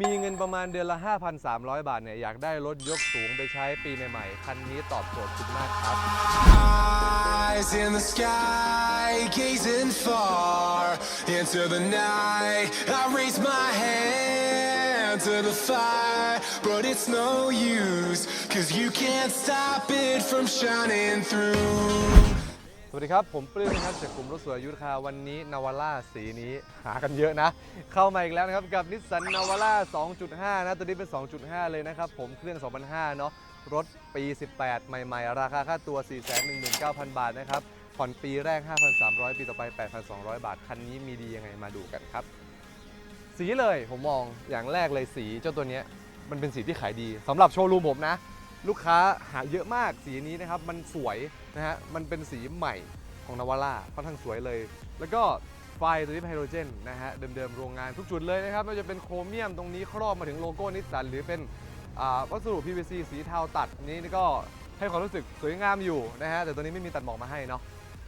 มีเงินประมาณเดือนละ 5,300 บาทเนี่ยอยากได้รถยกสูงไปใช้ปีใหม่ๆ คันนี้ตอบโจทย์คุณมากครับ Eyes in the sky, gazing far into the night. I raise my hand to the fire, but it's no use, cause you can't stop it from shining through. สวัสดีครับ ผมปลื้มนะครับจากกลุ่มรถสวยยุทธคาวันนี้นาวาร่าสีนี้หากันเยอะนะ เข้ามาอีกแล้วนะครับ กับนิสสันนาวาร่า 2.5 นะ ตัวนี้เป็น 2.5 เลยนะครับ ผมเครื่อง 2005 เนาะรถปี 18 ใหม่ ๆ ราคาค่าตัว 419,000 บาทนะครับ ผ่อนปีแรก 5,300 ปีต่อไป 8,200 บาท คันนี้มีดียังไงมาดูกันครับ สีเลยผมมองอย่างแรกเลยสีเจ้าตัวเนี้ยมันเป็นสีที่ขายดีสำหรับโชว์รูมผมนะ ลูกค้าหาเยอะมากสีนี้นะครับ มันสวยนะฮะ มันเป็นสีใหม่ของนาวาร่าค่อนข้างสวยเลย แล้วก็ไฟตัวนี้ไฮโดรเจนนะฮะ เดิมๆ โรงงานทุกจุดเลยนะครับไม่ว่าจะเป็นโครเมียมตรงนี้ครอบมาถึงโลโก้นิสสันหรือเป็นวัสดุ PVC สีเทาตัดนี้ก็ให้ความรู้สึกสวยงามอยู่นะฮะ แต่ตัวนี้ไม่มีตัดหมอกมาให้เนาะ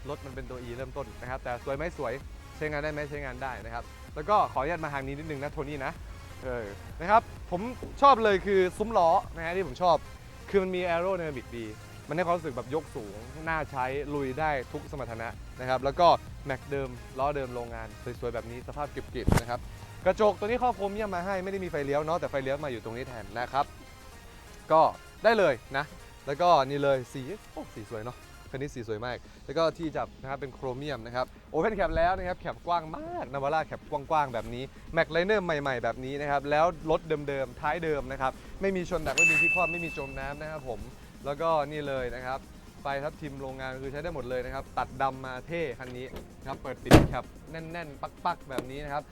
รถมันเป็นตัว E เริ่มต้นนะครับ แต่สวยไหมสวย ใช้งานได้ไหมใช้งานได้นะครับ แล้วก็ขออนุญาตมาทางนี้นิดนึงนะโทนี่นะ เออ นะครับ ผมชอบเลยคือซุ้มล้อนะฮะที่ผมชอบ คือมันมีแอโร d y นามิกดี มันให้ความรู้สึกแบบยกสูง น่าใช้ ลุยได้ทุกสมรรถนะนะครับ แล้วก็แม็กเดิม ล้อเดิมโรงงาน สวยๆ แบบนี้สภาพเก็บๆนะครับ กระจกตัวนี้ครอบคลุมเยี่ยมมาให้ ไม่ได้มีไฟเลี้ยวเนาะ แต่ไฟเลี้ยวมาอยู่ตรงนี้แทนนะครับ ก็ได้เลยนะ แล้วก็นี่เลยสี โอ้ สีสวยเนาะ คันนี้สีสวยมาก แล้วก็ที่จับนะครับเป็นโครเมียมนะครับโอเพนแคปแล้วนะครับแคปกว้างมากนาวาร่าแคปกว้างๆแบบนี้แม็กไลเนอร์ใหม่ ๆ แบบนี้นะครับแล้วรถเดิมๆท้ายเดิมนะครับไม่มีชนหนักไม่มีที่ครอบไม่มีจมน้ำนะครับผมแล้วก็นี่เลยนะครับไฟทับทิมโรงงานคือใช้ได้หมดเลยนะครับ ตัดดำมาเท่คันนี้นะครับเปิดปิดแคปแน่น ๆ ปัก ๆ แบบนี้นะครับ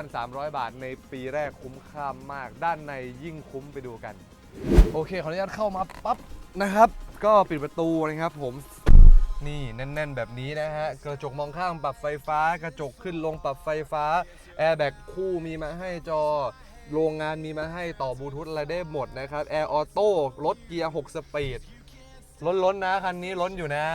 5,300 บาทในปีแรกคุ้มค่ามาก ด้านในยิ่งคุ้มไปดูกัน โอเค ขออนุญาตเข้ามาปั๊บนะครับ ก็ปิดประตูนะครับผม นี่แน่นๆ แบบนี้นะฮะ กระจกมองข้างปรับไฟฟ้า กระจกขึ้นลงปรับไฟฟ้า แอร์แบกคู่มีมาให้จอ โรงงานมีมาให้ต่อบลูทูธอะไรได้หมดนะครับ แอร์ออโต้รถเกียร์ 6 สปีด ล้นๆนะคันนี้ล้นอยู่นะ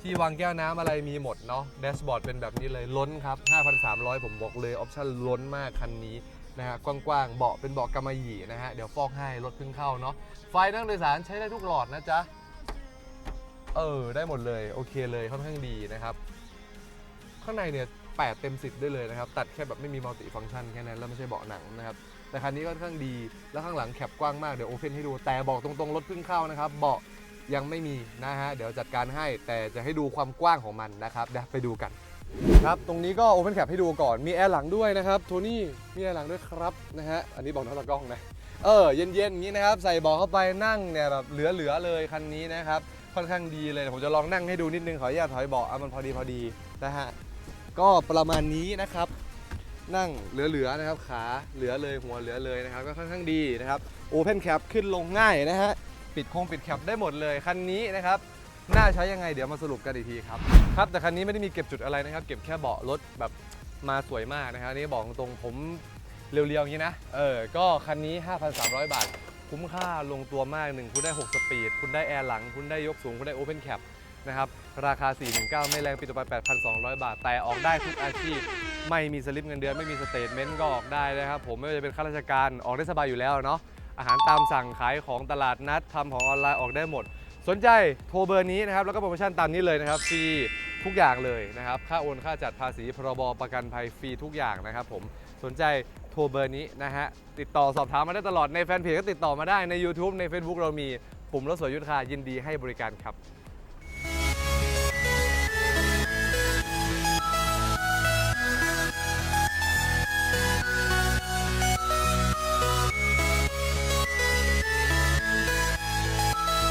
ที่วางแก้วน้ำอะไรมีหมดเนาะแดชบอร์ดเป็นแบบนี้เลยล้นครับ 5,300 ผมบอกเลยออปชั่นล้นมากคันนี้นะฮะกว้างๆเบาะเป็นเบาะกำมะหยี่นะฮะเดี๋ยวฟอกให้รถเพิ่งเข้าเนาะไฟนั่งโดยสารใช้ได้ทุกหลอดนะจ๊ะ เออ ได้หมดเลย โอเคเลยค่อนข้างดีนะครับ ข้างในเนี่ย8เต็ม10ได้เลยนะครับ ตัดแค่แบบไม่มีมัลติฟังก์ชันแค่นั้น แล้วไม่ใช่เบาะหนังนะครับ แต่คันนี้ค่อนข้างดี แล้วข้างหลังแคปกว้างมาก เดี๋ยวโอเพนให้ดู แต่บอกตรงๆ รถเพิ่งเข้านะครับ เบาะยังไม่มีนะฮะ เดี๋ยวจัดการให้ แต่จะให้ดูความกว้างของมันนะครับเดี๋ยวไปดูกัน ครับ ตรงนี้ก็โอเพนแคปให้ดูก่อน มีแอร์หลังด้วยนะครับ โทนี่ มีแอร์หลังด้วยครับนะฮะ อันนี้บอกน้องตากล้องนะ เออ เย็นๆอย่างนี้นะครับ ใส่เบาะเข้าไปนั่งเนี่ยแบบเหลือๆเลยคันนี้นะครับ ค่อนข้างดีเลย ผมจะลองนั่งให้ดูนิดนึงขออนุญาตถอยเบาะอะมันพอดีพอดีนะฮะก็ประมาณนี้นะครับ นั่งเหลือๆนะครับขาเหลือเลยหัวเหลือเลยนะครับ ก็ค่อนข้างดีนะครับโอเพนแคปขึ้นลงง่ายนะฮะปิดโครงปิดแคปได้หมดเลยคันนี้นะครับน่าใช้ยังไงเดี๋ยวมาสรุปกันอีกทีครับครับแต่คันนี้ไม่ได้มีเก็บจุดอะไรนะครับ เก็บแค่เบาะรถแบบมาสวยมากนะครับนี่บอกตรงผมเรียวๆอย่างนี้นะเออก็คันนี้ 5,300 บาท คุ้มค่าลงตัวมากหนึ่งคุณได้ 6 สปีด คุณได้แอร์หลัง คุณได้ยกสูง คุณได้โอเพนแคปนะครับ ราคา 419 ไม่แรงปีต่อไป 8,200 บาท แต่ออกได้ทุกอาชีพ ไม่มีสลิปเงินเดือน ไม่มีสเตทเมนต์ก็ออกได้นะครับ ผมไม่ว่าจะเป็นข้าราชการออกได้สบายอยู่แล้วเนาะ อาหารตามสั่งขายของตลาดนัดทำของออนไลน์ออกได้หมด สนใจโทรเบอร์นี้นะครับ แล้วก็โปรโมชั่นตามนี้เลยนะครับฟรีทุกอย่างเลยนะครับ ค่าโอน ค่าจัดภาษี พรบ ประกันภัยฟรีทุกอย่างนะครับผม สนใจโทรเบอร์นี้นะฮะ ติดต่อสอบถามมาได้ตลอดในแฟนเพจก็ติดต่อมาได้ใน YouTube ใน Facebook เรามี ปุ่มรถสวยยุทธคายินดีให้บริการครับ